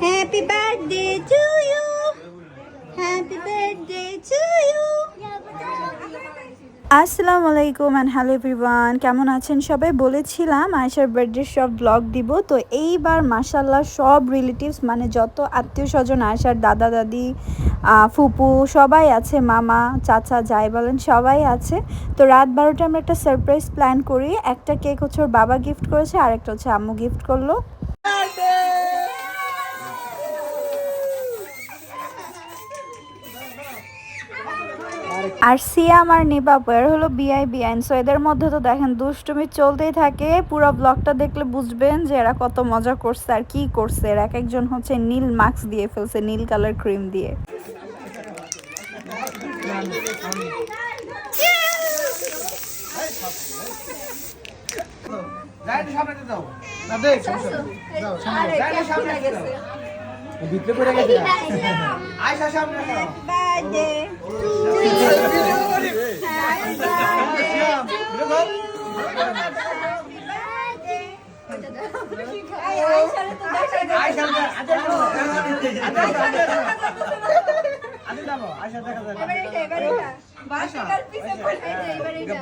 Happy birthday to you. Happy birthday to you. আসসালামু আলাইকুম and hello everyone কেমন আছেন সবাই? বলেছিলাম আয়সার বার্থডে সব ব্লগ দিব। তো এইবার মাসাল্লাহ সব রিলেটিভস মানে যত আত্মীয় স্বজন আয়সার দাদা দাদি আহ, ফুপু সবাই আছে মামা চাচা যাই বলেন সবাই আছে। তো রাত বারোটা আমরা একটা সারপ্রাইজ প্ল্যান করি। একটা কেক হচ্ছে ওর বাবা গিফট করেছে আর একটা হচ্ছে আম্মু গিফট করল। আর সিয়াম আর নিবাপ এর হলো বিআই বিআইন সো এদের মধ্যে তো দেখেন দুষ্টুমি চলতেই থাকে। পুরো ব্লগটা দেখলে বুঝবেন যে এরা কত মজা করছে আর কি করছে। এরা এক একজন হচ্ছে নীল মাস্ক দিয়ে ফেলছে নীল কালার ক্রিম দিয়ে। সামনে দাও। না দেখ সামনে দাও। যাই সামনে দাও। ভিতরে পড়ে গেছে? আয়সা সামনে যায়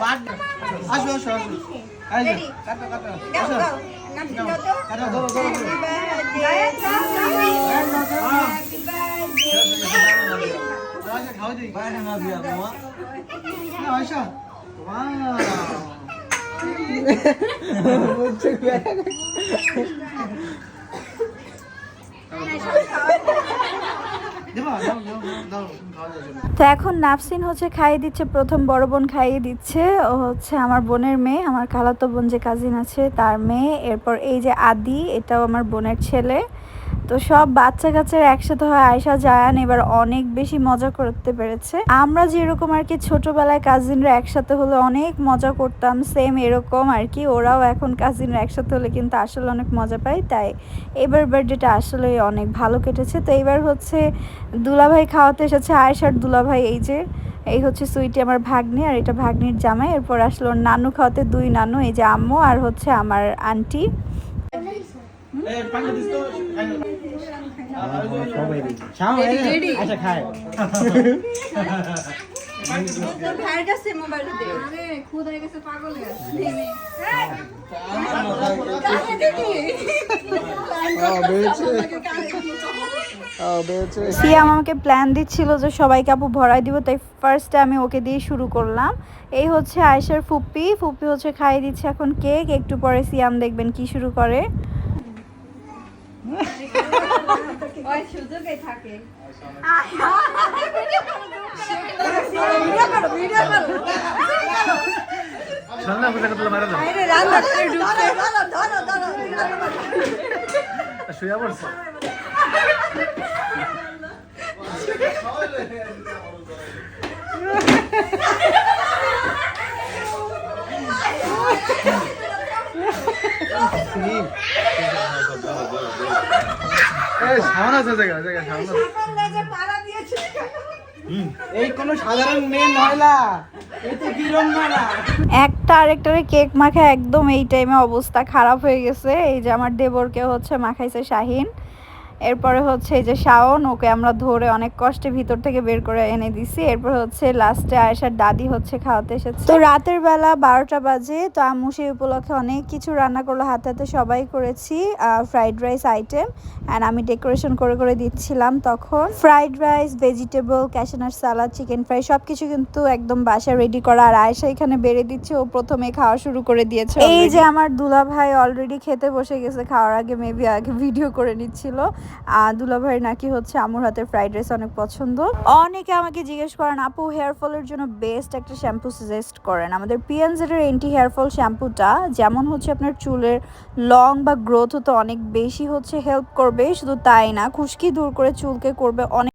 বাদ আসো আসো আসো আয়সা কাটো কাটো আসো কাটো ধরো ধরো ধরো আয়সা খাও দিই বাইরে না দিয়া মামা না আয়সা ওয়াও বুঝছে দেবা দাও দাও দাও খাওয়া যাবে তো এখন নাফসিন হচ্ছে খাইয়ে দিচ্ছে, প্রথম বড় বোন খাইয়ে দিচ্ছে। ও হচ্ছে আমার বোনের মেয়ে, আমার খালাতো বোন যে কাজিন আছে তার মেয়ে। এরপর এই যে আদি, এটাও আমার বোনের ছেলে। তো সব বাচ্চা কাচ্চারা একসাথে হয় আয়সা জায়ান এবার অনেক বেশি মজা করতে পেরেছে। আমরা যেরকম আর কি ছোটবেলায় কাজিনরা একসাথে হলে অনেক মজা করতাম সেম এরকম আর কি। ওরাও এখন কাজিনরা একসাথে হলে কিন্তু আসলে অনেক মজা পায়। তাই এবার বার্থডেটা আসলে অনেক ভালো কেটেছে। তো এবার হচ্ছে দুলাভাই খাওয়াতে এসেছে আয়েশার দুলাভাই। এই যে, এই হচ্ছে সুইটি আমার ভাগ্নি আর এটা ভাগ্নির জামাই। এরপর আসলো নানু খাওয়াতে দুই নানু, এই যে আম্মু আর হচ্ছে আমার আন্টি এই পানি দিস তো সবাই দিই শাও আচ্ছা খায় সিয়াম আমাকে প্ল্যান দিচ্ছিল যে সবাইকে আপু ভরাই দিব তাই ফার্স্টে আমি ওকে দিয়ে শুরু করলাম। এই হচ্ছে আয়েশার ফুপ্পি। ফুপ্পি হচ্ছে খাইয়ে দিচ্ছে এখন কেক একটু পরে সিয়াম দেখবেন কি শুরু করে। সন্ধ্যা পূজা করতে মারা দাও শুয়ে পড়ছে সামান আছে জায়গা জায়গা সামান এই কোনো সাধারণ মেয়ে নয়লা এই তো কিরম না একটা আরেকটারে কেক মাখা একদম এই টাইমে অবস্থা খারাপ হয়ে গেছে। এই যে আমার দেবরকে হচ্ছে মাখাইছে শাহিন। এরপরে হচ্ছে এই যে শাওন, ওকে আমরা ধরে অনেক কষ্টে ভিতর থেকে বের করে এনে দিছি। এরপর হচ্ছে লাস্টে আয়েশার দাদি হচ্ছে খাওয়াতে এসেছে। তো রাতের বেলা বারোটা বাজে, তো আমু সেই উপলক্ষে অনেক কিছু রান্না করল, হাতে হাতে সবাই করেছি ফ্রাইড রাইস আইটেম অ্যান্ড আমি ডেকোরেশন করে করে দিচ্ছিলাম তখন। ফ্রাইড রাইস ভেজিটেবল ক্যাশনার সালাদ চিকেন ফ্রাই সব কিছু কিন্তু একদম বাসা রেডি করা। আর আয়সা এখানে বেড়ে দিচ্ছে ও প্রথমে খাওয়া শুরু করে দিয়েছে এই যে আমার দুলা ভাই অলরেডি খেতে বসে গেছে খাওয়ার আগে মেবি আগে ভিডিও করে নিচ্ছিল। আর দুলা ভাই নাকি হচ্ছে আমুর হাতের ফ্রাইড রাইস অনেক পছন্দ। অনেকে আমাকে জিজ্ঞেস করেন আপু হেয়ার ফলের জন্য বেস্ট একটা শ্যাম্পু সাজেস্ট করেন। আমাদের পিএনজেড এর এন্টি হেয়ার ফল শ্যাম্পুটা যেমন হচ্ছে আপনার চুলের লং বা গ্রোথ হতে অনেক বেশি হচ্ছে হেল্প করবে শুধু তাই না খুশকি দূর করে চুলকে করবে অনেক